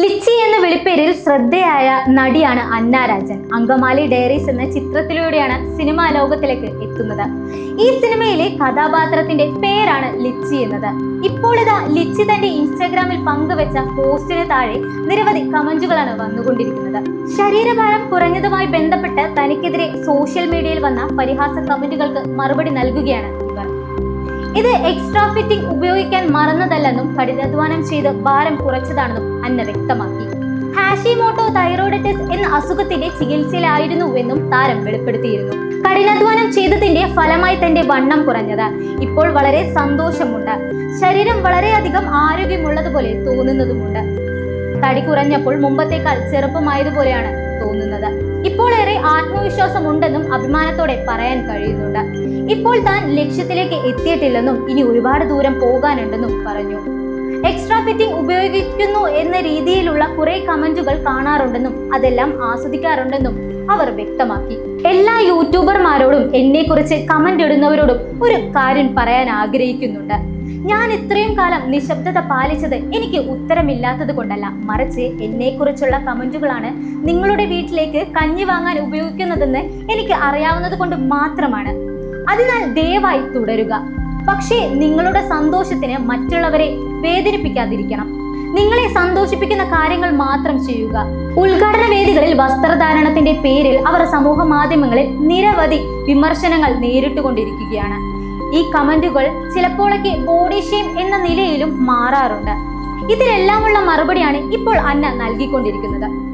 Lychee എന്ന വിളിപ്പേരിൽ ശ്രദ്ധയായ നടിയാണ് അന്ന Rajan Angamaly diaries എന്ന ചിത്രത്തിലൂടെയാണ് സിനിമാ ലോകത്തിലേക്ക് എത്തുന്നത്. ഈ സിനിമയിലെ കഥാപാത്രത്തിന്റെ പേരാണ് ലിച്ചി എന്നത്. ഇപ്പോൾ ഇതാ ലിച്ചി തന്റെ ഇൻസ്റ്റാഗ്രാമിൽ പങ്കുവെച്ച പോസ്റ്റിന് താഴെ നിരവധി കമന്റുകളാണ് വന്നുകൊണ്ടിരിക്കുന്നത്. ശരീരഭാരം കുറഞ്ഞതുമായി ബന്ധപ്പെട്ട് തനിക്കെതിരെ സോഷ്യൽ മീഡിയയിൽ വന്ന പരിഹാസ കമന്റുകൾക്ക് മറുപടി നൽകുകയാണ് ഇത് എക്സ്ട്രാ ഫിറ്റിംഗ് ഉപയോഗിക്കാൻ മറന്നതല്ലെന്നും കഠിനാധ്വാനം ചെയ്ത് ഭാരം കുറച്ചതാണെന്നും അന്ന വ്യക്തമാക്കി. ഹാഷിമോട്ടോ തൈറോയിഡറ്റിസ് എന്ന അസുഖത്തിന്റെ ചികിത്സയിലായിരുന്നുവെന്നും താരം വെളിപ്പെടുത്തിയിരുന്നു. കഠിനാധ്വാനം ചെയ്തതിന്റെ ഫലമായി തന്റെ വണ്ണം കുറഞ്ഞത് ഇപ്പോൾ വളരെ സന്തോഷമുണ്ട്. ശരീരം വളരെയധികം ആരോഗ്യമുള്ളതുപോലെ തോന്നുന്നതുമുണ്ട്. തടി കുറഞ്ഞപ്പോൾ മുമ്പത്തേക്കാൾ ചെറുപ്പമായതുപോലെയാണ് തോന്നുന്നത്. ഇപ്പോൾ ഏറെ ആത്മവിശ്വാസം ഉണ്ടെന്നും അഭിമാനത്തോടെ പറയാൻ കഴിയുന്നുണ്ട്. ഇപ്പോൾ താൻ ലക്ഷ്യത്തിലേക്ക് എത്തിയിട്ടില്ലെന്നും ഇനി ഒരുപാട് ദൂരം പോകാനുണ്ടെന്നും പറഞ്ഞു. എക്സ്ട്രാ ഫിറ്റിംഗ് ഉപയോഗിക്കുന്നു എന്ന രീതിയിലുള്ള കുറെ കമന്റുകൾ കാണാറുണ്ടെന്നും അതെല്ലാം ആസ്വദിക്കാറുണ്ടെന്നും അവർ വ്യക്തമാക്കി. എല്ലാ യൂട്യൂബർമാരോടും എന്നെ കുറിച്ച് കമന്റ് ഇടുന്നവരോടും ഒരു കാര്യം പറയാൻ ആഗ്രഹിക്കുന്നുണ്ട്. ഞാൻ ഇത്രയും കാലം നിശബ്ദത പാലിച്ചത് എനിക്ക് ഉത്തരമില്ലാത്തത് കൊണ്ടല്ല. മറിച്ച് എന്നെക്കുറിച്ചുള്ള കമന്റുകളാണ് നിങ്ങളുടെ വീട്ടിലേക്ക് കഞ്ഞി വാങ്ങാൻ ഉപയോഗിക്കുന്നതെന്ന് എനിക്ക് അറിയാവുന്നത് കൊണ്ട് മാത്രമാണ്. അതിനാൽ ദയവായി തുടരുക. പക്ഷേ നിങ്ങളുടെ സന്തോഷത്തിന് മറ്റുള്ളവരെ വേദനിപ്പിക്കാതിരിക്കണം. നിങ്ങളെ സന്തോഷിപ്പിക്കുന്ന കാര്യങ്ങൾ മാത്രം ചെയ്യുക. ഉദ്ഘാടന വേദികളിൽ വസ്ത്രധാരണത്തിന്റെ പേരിൽ അവർ സമൂഹ മാധ്യമങ്ങളിൽ നിരവധി വിമർശനങ്ങൾ നേരിട്ടുകൊണ്ടിരിക്കുകയാണ്. ഈ കമന്റുകൾ ചിലപ്പോഴൊക്കെ ബോഡി ഷെയിം എന്ന നിലയിലും മാറാറുണ്ട്. ഇതിലെല്ലാമുള്ള മറുപടിയാണ് ഇപ്പോൾ അന്ന നൽകിക്കൊണ്ടിരിക്കുന്നത്.